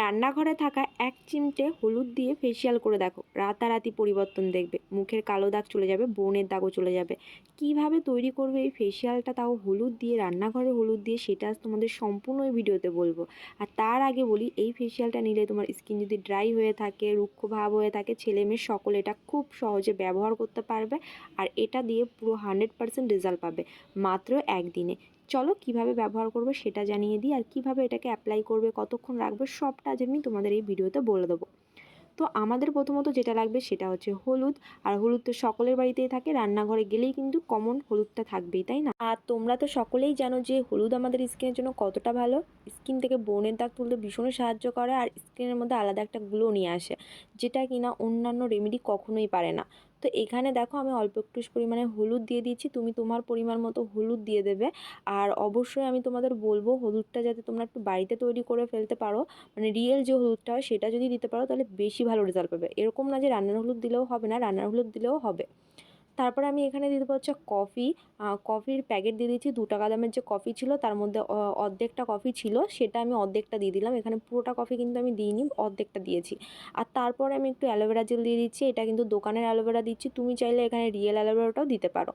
রান্নাঘরে থাকা এক চিমটে হলুদ দিয়ে ফেসিয়াল করে দেখো। রাতারাতি পরিবর্তন দেখবে। মুখের কালো দাগ চলে যাবে ব্রণের দাগও চলে যাবে। কীভাবে তৈরি করবে এই ফেসিয়ালটা তাও হলুদ দিয়ে, রান্নাঘরে হলুদ দিয়ে, সেটা তোমাদের সম্পূর্ণ ভিডিওতে বলব। আর তার আগে বলি, এই ফেসিয়ালটা নিলে তোমার স্কিন যদি ড্রাই হয়ে থাকে, রুক্ষ ভাব হয়ে থাকে, ছেলে মেয়ে সকলে এটা খুব সহজে ব্যবহার করতে পারবে। আর এটা দিয়ে পুরো হান্ড্রেড পার্সেন্ট রেজাল্ট পাবে। মাত্র একদিনে। চলো কীভাবে ব্যবহার করবে সেটা জানিয়ে দিই আর কীভাবে এটাকে অ্যাপ্লাই করবে, কতক্ষণ রাখবে সবটা আজ আমি তোমাদের এই ভিডিওতে বলে দেবো। তো আমাদের প্রথমত যেটা লাগবে সেটা হচ্ছে হলুদ, আর হলুদ তো সকলের বাড়িতেই থাকে, রান্নাঘরে গেলেই কিন্তু কমন হলুদটা থাকবেই, তাই না? আর তোমরা তো সকলেই জানো যে হলুদ আমাদের স্কিনের জন্য কতটা ভালো। স্কিন থেকে ব্রণের দাগ তুলতে ভীষণই সাহায্য করে, আর স্কিনের মধ্যে আলাদা একটা গ্লো নিয়ে আসে, যেটা কিনা অন্যান্য রেমেডি কখনোই পারে না। তো এখানে দেখো আমি অল্প একটু পরিমাণে হলুদ দিয়ে দিচ্ছি তুমি তোমার পরিমাণ মতো হলুদ দিয়ে দেবে। আর অবশ্যই আমি তোমাদের বলব হলুদটা যাতে তোমরা একটু বাড়িতে তৈরি করে ফেলতে পারো মানে রিয়েল যে হলুদটা হয় সেটা যদি দিতে পারো তাহলে বেশি ভালো রেজাল্ট পাবে। এরকম না যে রান্নার হলুদ দিলেও হবে না, রান্নার হলুদ দিলেও হবে। তারপরে আমি এখানে দিয়ে দেবো হচ্ছে কফি। কফির প্যাকেট দিয়ে দিচ্ছি দু টাকা দামের যে কফি ছিল, তার মধ্যে অর্ধেকটা কফি ছিল, সেটা আমি অর্ধেকটা দিয়ে দিলাম। এখানে পুরোটা কফি কিন্তু আমি দিইনি, অর্ধেকটা দিয়েছি। আর তারপরে আমি একটু অ্যালোভেরা জেল দিয়ে দিচ্ছি, এটা কিন্তু দোকানের অ্যালোভেরা দিচ্ছি, তুমি চাইলে এখানে রিয়েল অ্যালোভেরাটাও দিতে পারো।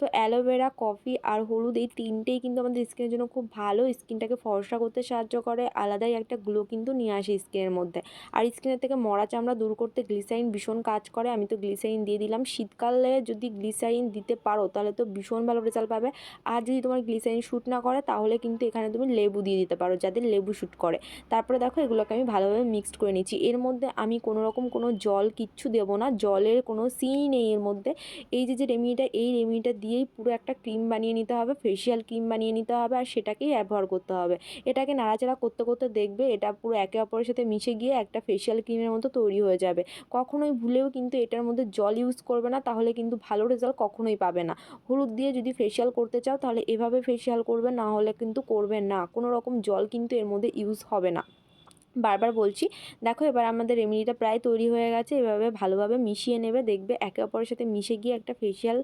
তো অ্যালোভেরা, কফি আর হলুদ এই তিনটেই কিন্তু আমাদের স্কিনের জন্য খুব ভালো। স্কিনটাকে ফর্সা করতে সাহায্য করে, আলাদাই একটা গ্লো কিন্তু নিয়ে আসে স্কিনের মধ্যে। আর স্কিনের থেকে মরা চামড়া দূর করতে গ্লিসারিন ভীষণ কাজ করে। আমি তো গ্লিসারিন দিয়ে দিলাম। শীতকালে যদি গ্লিসারিন দিতে পারো, তাহলে তো ভীষণ ভালো রেজাল্ট পাবে। আর যদি তোমার গ্লিসারিন শ্যুট না করে, তাহলে কিন্তু এখানে তুমি লেবু দিয়ে দিতে পারো যাদের লেবু শ্যুট করে। তারপরে দেখো, এগুলোকে আমি ভালোভাবে মিক্সড করে নিচ্ছি। এর মধ্যে আমি কোনো রকম কোনো জল কিচ্ছু দেবো না। জলের কোনো সিনই নেই এর মধ্যে। এই যে যে রেমিডিটা এই রেমিডিটা দিয়েই পুরো একটা ক্রিম বানিয়ে নিতে হবে ফেসিয়াল ক্রিম বানিয়ে নিতে হবে আর সেটাকেই ব্যবহার করতে হবে। এটাকে নাড়াচাড়া করতে করতে দেখবে এটা পুরো একে অপরের সাথে মিশে গিয়ে একটা ফেসিয়াল ক্রিমের মতো তৈরি হয়ে যাবে। কখনোই ভুলেও কিন্তু এটার মধ্যে জল ইউজ করবে না, তাহলে কিন্তু ভালো রেজাল্ট কখনোই পাবে না। হলুদ দিয়ে যদি ফেসিয়াল করতে চাও তাহলে এভাবে ফেসিয়াল করবে, না হলে কিন্তু করবে না। কোনো রকম জল কিন্তু এর মধ্যে ইউজ হবে না। বারবার বলছি, দেখো এবার আমাদের রেমেডিটা প্রায় তৈরি হয়ে গেছে, এভাবে ভালোভাবে মিশিয়ে নেবে, দেখবে একে অপরের সাথে মিশে গিয়ে একটা ফেসিয়াল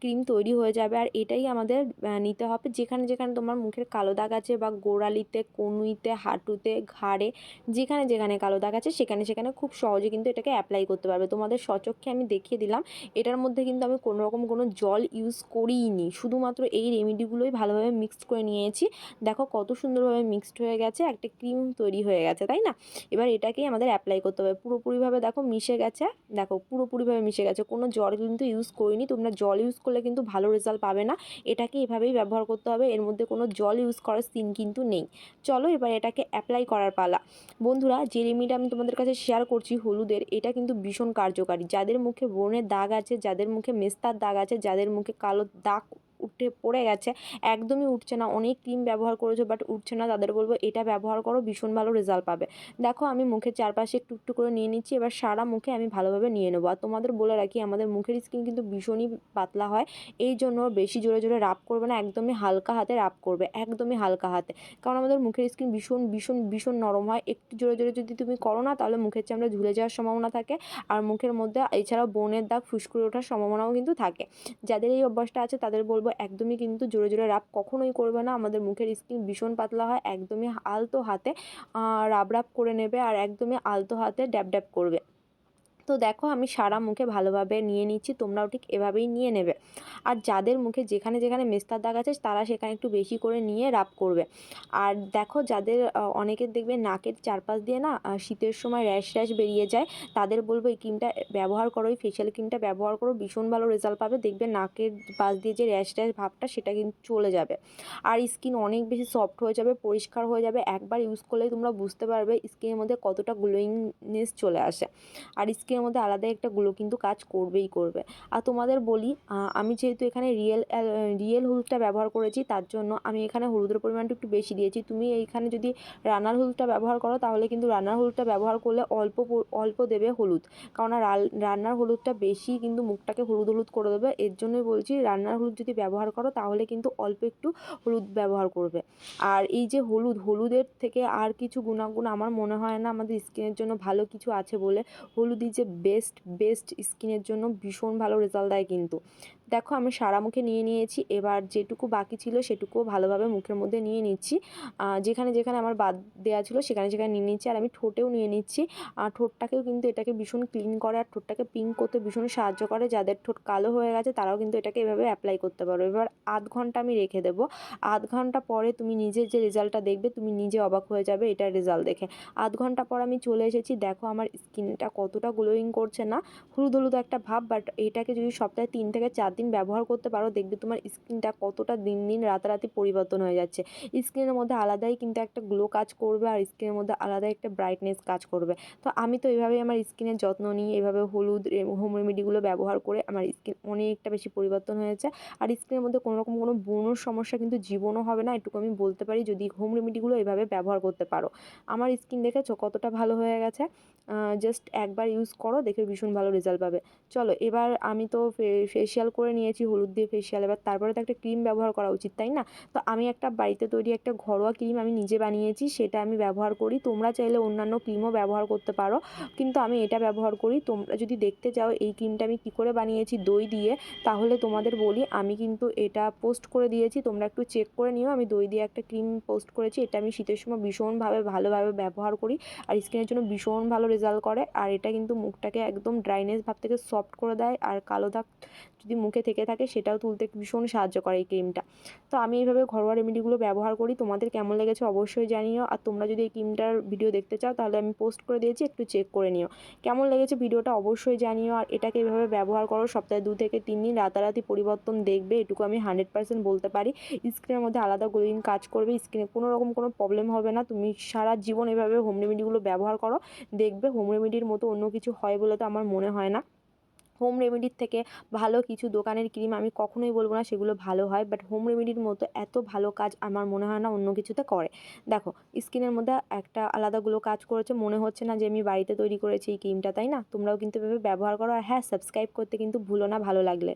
ক্রিম তৈরি হয়ে যাবে। আর এটাই আমাদের নিতে হবে। যেখানে যেখানে তোমার মুখের কালো দাগ আছে বা গোড়ালিতে, কনুইতে, হাঁটুতে, ঘাড়ে, যেখানে যেখানে কালো দাগ আছে, সেখানে সেখানে খুব সহজে কিন্তু এটাকে অ্যাপ্লাই করতে পারবে। তোমাদের সচক্ষে আমি দেখিয়ে দিলাম, এটার মধ্যে কিন্তু আমি কোনো রকম কোনো জল ইউজ করিনি শুধুমাত্র এই রেমেডিগুলোই ভালোভাবে মিক্সড করে নিয়েছি। দেখো কত সুন্দরভাবে মিক্সড হয়ে গেছে, একটা ক্রিম তৈরি হয়ে গেছে। তাই না? এবার এটাকেই আমাদের অ্যাপ্লাই করতে হবে। পুরোপুরিভাবে দেখো মিশে গেছে। দেখো পুরোপুরিভাবে মিশে গেছে। কোনো জল কিন্তু ইউজ করিনি। তোমরা জল ইউজ করলে কিন্তু ভালো রেজাল্ট পাবে না। এটাকে এভাবেই ব্যবহার করতে হবে। এর মধ্যে কোনো জল ইউজ করার সিন কিন্তু নেই। চলো এবার এটাকে অ্যাপ্লাই করার পালা। বন্ধুরা, যে রেমিটা আমি তোমাদের কাছে শেয়ার করছি হলুদের, এটা কিন্তু ভীষণ কার্যকারী। যাদের মুখে ব্রণের দাগ আছে, যাদের মুখে মেস্তার দাগ আছে, যাদের মুখে কালো দাগ উঠে পড়ে গেছে। একদমই উঠছে না। অনেক ক্রিম ব্যবহার করেছ বাট উঠছে না। তাদের বলব, এটা ব্যবহার করো, ভীষণ ভালো রেজাল্ট পাবে। দেখো, আমি মুখের চারপাশে একটু একটু করে নিয়ে নিচ্ছি। এবার সারা মুখে আমি ভালোভাবে নিয়ে নেব। আর তোমাদের বলে রাখি, আমাদের মুখের স্কিন কিন্তু ভীষণই পাতলা হয়। এই জন্য বেশি জোরে জোরে রাপ করবে না, একদমই হালকা হাতে রাপ করবে। একদমই হালকা হাতে। কারণ আমাদের মুখের স্কিন ভীষণ ভীষণ ভীষণ নরম হয়। একটু জোরে জোরে যদি তুমি করো না, তাহলে মুখের চামড়া ঝুলে যাওয়ার সম্ভাবনা থাকে। আর মুখের মধ্যে, এছাড়াও বনের দাগ ফুসকুড়ে ওঠার সম্ভাবনাও কিন্তু থাকে। যাদের এই অভ্যাসটা আছে, তাদের বলব একদমই কিন্তু জোরে জোরে রাব কখনোই করবে না। আমাদের মুখের স্কিন ভীষণ পাতলা হয়, একদমই আলতো হাতে রাব রাব করে নেবে আর একদমই আলতো হাতে ড্যাব ড্যাব করবে। তো দেখো আমি সারা মুখে ভালোভাবে নিয়ে নিচ্ছি, তোমরাও ঠিক এভাবেই নিয়ে নেবে। আর যাদের মুখে যেখানে যেখানে মেস্তার দাগ আছে, তারা সেখানে একটু বেশি করে নিয়ে রাব করবে। আর দেখো যাদের অনেকের দেখবে নাকের চারপাশ দিয়ে না শীতের সময় র্যাশ র্যাশ বেরিয়ে যায়, তাদের বলব এই ক্রিমটা ব্যবহার করো, এই ফেশিয়াল ক্রিমটা ব্যবহার করো, ভীষণ ভালো রেজাল্ট পাবে। দেখবে নাকের পাশ দিয়ে যে র্যাশ র্যাশ ভাবটা সেটা কিন্তু চলে যাবে। আর স্কিন অনেক বেশি সফট হয়ে যাবে, পরিষ্কার হয়ে যাবে। একবার ইউজ করলেই তোমরা বুঝতে পারবে স্কিনের মধ্যে কতটা গ্লোয়িংনেস চলে আসে। আর স্কিন স্কিনের মধ্যে আলাদা একটা গ্লো কিন্তু কাজ করবেই করবে। আর তোমাদের বলি আমি যেহেতু এখানে রিয়েল রিয়েল হলুদটা ব্যবহার করেছি, তার জন্য আমি এখানে হলুদের পরিমাণটা একটু বেশি দিয়েছি। তুমি এইখানে যদি রান্নার হলুদটা ব্যবহার করো, তাহলে কিন্তু রান্নার হলুদটা ব্যবহার করলে অল্প অল্প দেবে হলুদ। কারণ রান্নার হলুদটা বেশি কিন্তু মুখটাকে হলুদ হলুদ করে দেবে। এর জন্যই বলছি, রান্নার হলুদ যদি ব্যবহার করো, তাহলে কিন্তু অল্প একটু হলুদ ব্যবহার করবে। আর এই যে হলুদ, হলুদের থেকে আর কিছু গুণাগুণ আমার মনে হয় না, আমাদের স্কিনের জন্য ভালো কিছু আছে বলে। হলুদই যে বেস্ট বেস্ট স্কিনের জন্য ভীষণ ভালো রেজাল্ট দেয় কিন্তু। দেখো আমি সারা মুখে নিয়ে নিয়েছি, এবার যেটুকু বাকি ছিল সেটুকুও ভালোভাবে মুখের মধ্যে নিয়ে নিচ্ছি। যেখানে যেখানে আমার বাদ দেওয়া ছিল সেখানে সেখানে নিয়ে নিচ্ছি আর আমি ঠোঁটেও নিয়ে নিচ্ছি। আর ঠোঁটটাকেও কিন্তু এটাকে ভীষণ ক্লিন করে আর ঠোঁটটাকে পিঙ্ক করতে ভীষণ সাহায্য করে। যাদের ঠোঁট কালো হয়ে গেছে তারাও কিন্তু এটাকে এভাবে অ্যাপ্লাই করতে পারো। এবার আধ ঘণ্টা আমি রেখে দেবো। আধ ঘণ্টা পরে তুমি নিজের যে রেজাল্টটা দেখবে তুমি নিজে অবাক হয়ে যাবে এটার রেজাল্ট দেখে। আধ ঘণ্টা পর আমি চলে এসেছি। দেখো আমার স্কিনটা কতটা গ্লোয়িং করছে না। হলুদ হলুদ একটা ভাব বাট এটাকে যদি সপ্তাহে তিন থেকে চার ব্যবহার করতে পারো, দেখবে তোমার স্কিনটা কতটা দিন দিন রাতারাতি পরিবর্তন হয়ে যাচ্ছে। স্কিনের মধ্যে আলাদাই কিন্তু একটা গ্লো কাজ করবে আর স্কিনের মধ্যে আলাদাই একটা ব্রাইটনেস কাজ করবে। তো আমি তো এভাবেই আমার স্কিনের যত্ন নিই, এভাবে হলুদ হোম রেমেডিগুলো ব্যবহার করে আমার স্কিন অনেকটা বেশি পরিবর্তন হয়েছে। আর স্কিনের মধ্যে কোনো রকম কোনো ব্রণর সমস্যা কিন্তু জীবনও হবে না, এটুকু আমি বলতে পারি যদি হোম রেমেডিগুলো এভাবে ব্যবহার করতে পারো। আমার স্কিন দেখেছ কতটা ভালো হয়ে গেছে? জাস্ট একবার ইউজ করো দেখে ভীষণ ভালো রেজাল্ট পাবে। চলো, এবার আমি তো ফেসিয়াল করে নিয়েছি, হলুদ দিয়ে ফেসিয়াল এবার তারপরে তো একটা ক্রিম ব্যবহার করা উচিত, তাই না? তো আমি একটা বাড়িতে তৈরি একটা ঘরোয়া ক্রিম আমি নিজে বানিয়েছি, সেটা আমি ব্যবহার করি। তোমরা চাইলে অন্যান্য ক্রিমও ব্যবহার করতে পারো, কিন্তু আমি এটা ব্যবহার করি। তোমরা যদি দেখতে চাও এই ক্রিমটা আমি কী করে বানিয়েছি দই দিয়ে, তাহলে তোমাদের বলি, আমি কিন্তু এটা পোস্ট করে দিয়েছি, তোমরা একটু চেক করে নিও। আমি দই দিয়ে একটা ক্রিম পোস্ট করেছি, এটা আমি শীতের সময় ভীষণভাবে ভালোভাবে ব্যবহার করি, আর স্কিনের জন্য ভীষণ ভালো রেজাল্ট করে, আর এটা কিন্তু মুখটাকে একদম ড্রাইনেস ভাব থেকে সফট করে দেয়, আর কালো দাগ যদি মুখে থেকে থাকে সেটাও তুলতে ভীষণ সাহায্য করে এই ক্রিমটা। তো আমি এইভাবে ঘরোয়া রেমেডিগুলো ব্যবহার করি। তোমাদের কেমন লেগেছে অবশ্যই জানিও। আর তোমরা যদি এই ক্রিমটার ভিডিও দেখতে চাও, তাহলে আমি পোস্ট করে দিয়েছি, একটু চেক করে নিও। কেমন লেগেছে ভিডিওটা অবশ্যই জানিও। আর এটাকে এভাবে ব্যবহার করো, সপ্তাহে দু থেকে তিন দিন রাতারাতি পরিবর্তন দেখবে, এটুকু আমি হান্ড্রেড পার্সেন্ট বলতে পারি। স্ক্রিনের মধ্যে আলাদা গ্লোয়িং কাজ করবে স্ক্রিনে কোনো রকম কোনো প্রবলেম হবে না। তুমি সারা জীবন এভাবে হোম রেমেডিগুলো ব্যবহার করো, দেখবে হোম রেমেডির মতো অন্য কিছু হয় বলে তো আমার মনে হয় না। হোম রেমেডির থেকে ভালো কিছু দোকানের ক্রিম আমি কখনোই বলব না সেগুলো ভালো হয় বাট হোম রেমেডির মতো এত ভালো কাজ আমার মনে হয় না অন্য কিছুতে করে। দেখো স্কিনের মধ্যে একটা আলাদাগুলো কাজ করেছে, মনে হচ্ছে না যে আমি বাড়িতে তৈরি করেছি এই ক্রিমটা তাই না? তোমরাও কিন্তু এভাবে ব্যবহার করো, আর হ্যাঁ সাবস্ক্রাইব করতে কিন্তু ভুলো না ভালো লাগলে।